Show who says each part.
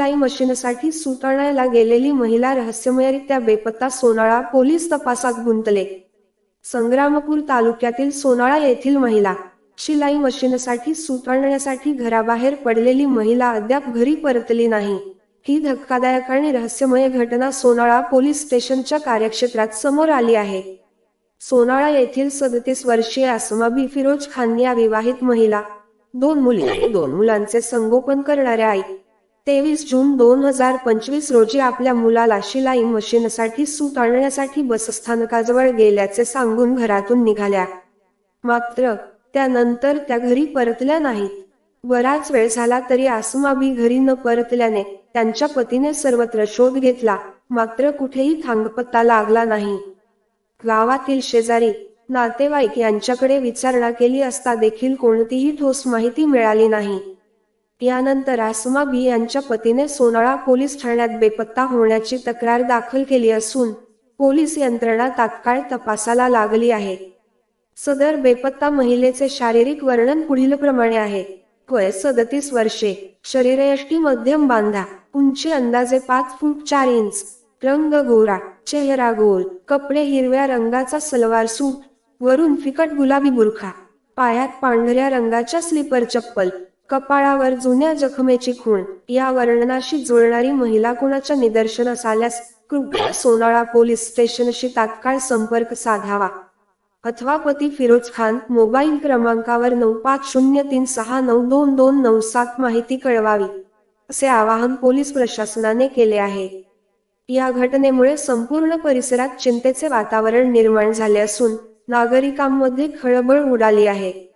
Speaker 1: शिलाई मशीनसाठी सूत गेलेली महिला रहस्यमयरित्या बेपत्ता सोनाळा पोलीस तपासात गुंतले. संग्रामपूर तालुक्यातील सोनाळा येथील महिला शिलाई मशीनसाठी सूत घराबाहेर पडलेली महिला अद्याप घरी परतली नाही. ही धक्कादायक आणि रहस्यमय घटना सोनाळा पोलीस स्टेशनच्या कार्यक्षेत्रात समोर आली आहे. सोनाळा येथील सदतीस वर्षीय असमाबी फिरोज खान या विवाहित महिला दोन मुली आणि दोन मुलांचे संगोपन करणाऱ्या आई तेवीस जून दोन हजार पंचवीस रोजी आपल्या मुलाला शिलाई मशीनसाठी सूत आणण्यासाठी बसस्थानकाजवळ गेल्याचे सांगून घरातून निघाल्या. मात्र त्यानंतर त्या घरी परतल्या नाहीत. बराच वेळ झाला तरी आसमाबी घरी न परतल्याने त्यांच्या पतीने सर्वत्र शोध घेतला. मात्र कुठेही थांगपत्ता लागला नाही. गावातील शेजारी नातेवाईक यांच्याकडे विचारणा केली असता देखील कोणतीही ठोस माहिती मिळाली नाही. यानंतर आसमा बी यांच्या पतीने सोनाळा पोलीस ठाण्यात बेपत्ता होण्याची तक्रार दाखल केली असून पोलीस यंत्रणा तात्काळ तपासाला लागली आहे. सदर बेपत्ता महिलेचे शारीरिक वर्णन पुढील प्रमाणे आहे. वय सदतीस वर्षे. शरीरयष्टी मध्यम बांधा. उंची अंदाजे पाच फूट चार इंच. रंग गोरा. चेहरा गोल. कपडे हिरव्या रंगाचा सलवार सूट. वरून फिकट गुलाबी बुरखा. पायात पांढऱ्या रंगाच्या स्लीपर चप्पल. कपाळावर जुन्या जखमेची खूण या वर्णनाशी जुळणारी महिला कुणाच्या निदर्शनास आल्यास कृपया सोनाळा पोलीस स्टेशनशी तात्काळ संपर्क साधावा. अथवा पती फिरोज खान मोबाईल क्रमांकावर नऊ पाच शून्य तीन सहा नऊ दोन दोन नऊ सात माहिती कळवावी असे आवाहन पोलीस प्रशासनाने केले आहे. या घटनेमुळे संपूर्ण परिसरात चिंतेचे वातावरण निर्माण झाले असून नागरिकांमध्ये खळबळ उडाली आहे.